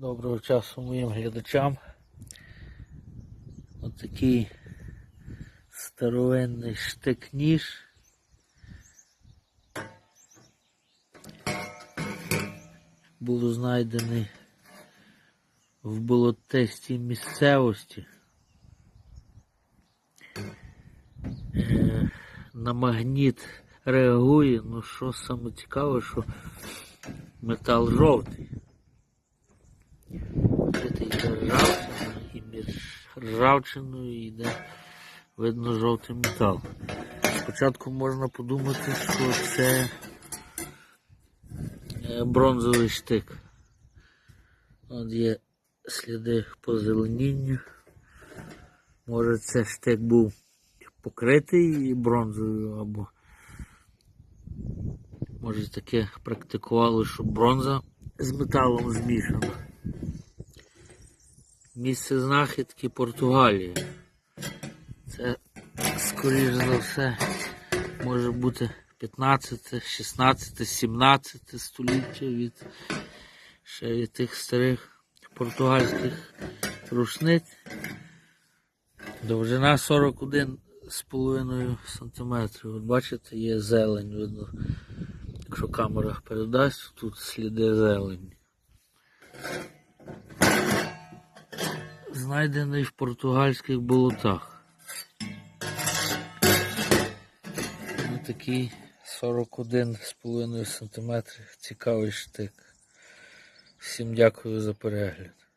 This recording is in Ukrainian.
Доброго часу моїм глядачам. Отакий старовинний штик-ніж. Був знайдений в болотистій місцевості. Е, на магніт реагує, ну що саме цікаве, що метал жовтий. Ржавчина і між ржавчиною йде видно жовтий метал. Спочатку можна подумати, що це е, бронзовий штик. От є сліди позеленіння. Може це штик був покритий бронзою або може таке практикували, що бронза з металом змішана. Місце знахідки Португалія. Це, скоріш за все, може бути 15, 16, 17 століття від ще від тих старих португальських рушниць. Довжина 41 з половиною сантиметрів. От бачите, є зелень, видно. Якщо камера передасть, тут сліди зелені. Знайдений в португальських болотах. Ось такий 41,5 см цікавий штик. Всім дякую за перегляд.